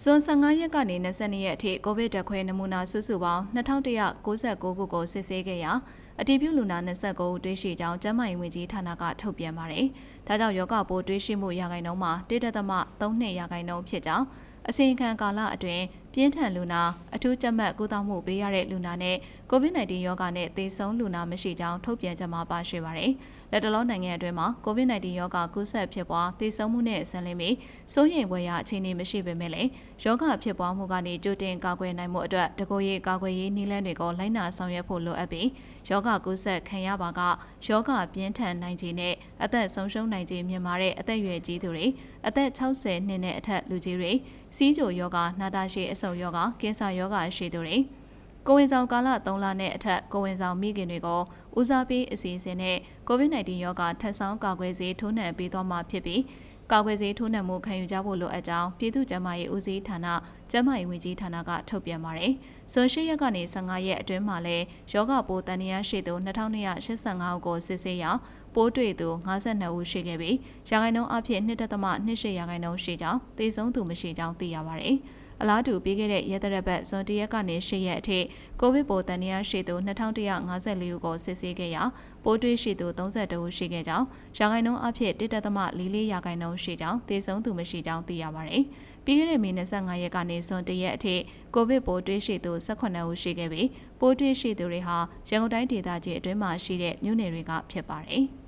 ဇွန်15ရက်ကနေ22ရက်အထိကိုဗစ်တခွဲနမူနာစုစုပေါင်း2169ခုကိုစစ်ဆေးခဲ့ရာအတည်ပြုလူနာ29ဦးတွေ့ရှိကြောင်းကျန်းမာရေးဝန်ကြီးဌာနကထုတ်ပြန်ပါတယ်။ဒါကြောင့်ယောဂပိုးတွေ့ရှိမှုရာခိုင်နှုန်းမှာ1.32ရာခိုင်နှုန်းဖြစ်ကြောင်းအစီရင်ခံကာလအတွင်းပြင်းထန်လူနာအထူးကြက်မှတ်ကုသမှုပေးရတဲ့လူနာနဲ့ COVID-19 ရောဂါနဲ့သေဆုံးလူနာမရှိကြောင်းထုတ်ပြန်ကြမှာပါရှိပါတယ်။လက်တလုံးနိုင်ငံအတွင်းမှာ COVID-19 ရောဂါကူးစက်ဖြစ်ပွားသေဆုံးမှုနဲ့ဆန်လင်းပြီးစိုးရိမ်ဖွယ်ရာအခြေအနေမရှိပေမဲ့လည်းရောဂါဖြစ်ပွားမှုကနေကြိုတင်ကာကွယ်နိုင်မှုအတွက်တကိုယ်ရေးကာကွယ်ရေးနည်းလမ်းတွေကိုလိုက်နာဆောင်ရွက်ဖို့လိုအပ်ပြီးယောဂကူးစက်ခံရပါကယောဂပြင်းထန်နိုင်ခြင်းနဲ့အသက်ဆုံးရှုံးနိုင်ခြင်းမြင်မာတဲ့အသက်အရွယ်ကြီးသူတွေအသက်60နှစ်နဲ့အထက်လူကြီးတွေစီးကြိုယောဂနာတာရှည်အဆုပ်ယောဂကင်ဆာယောဂရှိသူတွေကိုဝင်ဆောင်ကာလ3လနဲ့အထက်ကိုဝင်ဆောင်မိခင်တွေကိုဦးစားပေးအစီအစဉ်နဲ့ COVID-19 ရောဂါထပ်ဆောင်ကာကွယ်ဆေးထိုးနှံပေးသွားမှာဖြစ်ပြီးကာကွယ်ဆေးထိုးနှံမှုခံယူကြဖို့လိုအပ်ကြောင်းပြည်သူ့ကျန်းမာရေးဦးစီးဌာနကျန်းမာရေးဝန်ကြီးဌာနကထုတ်ပြန်ပါတယ်။ဇွန်၈ရက်ကနေ15ရက်အတွင်းမှာလဲယောဂပိုးတန်ရာရှိသူ2285ဦးကိုစစ်ဆေးရာပိုးတွေ့သူ52ဦးရှိခဲ့ပြီးရာခိုင်နှုန်းအဖြစ်2.28ရာခိုင်နှုန်းရှိကြောင်းသေဆုံးသူမရှိကြောင်းသိရပါတယ်။ အလားတူပြီးခဲ့တဲ့ရက်သရက်ပတ်ဇွန်တရက်ကနေ၈ရက်အထိကိုဗစ်ပိုးတန်ရာရှိသူ2154ဦးကိုစစ်ဆေးခဲ့ရာပိုးတွေ့ရှိသူ32ဦးရှိခဲ့ကြောင်းရာခိုင်နှုန်းအဖြစ်1.44ရာခိုင်နှုန်းရှိကြောင်းသေဆုံးသူမရှိကြောင်းသိရပါတယ်။ပြီးခဲ့တဲ့မေ25ရက်ကနေဇွန်တရက်အထိကိုဗစ်ပိုးတွေ့ရှိသူ18ဦးရှိခဲ့ပြီးပိုးတွေ့ရှိသူတွေဟာရန်ကုန်တိုင်းဒေသကြီးအတွင်းမှာရှိတဲ့မြို့နယ်တွေကဖြစ်ပါတယ်။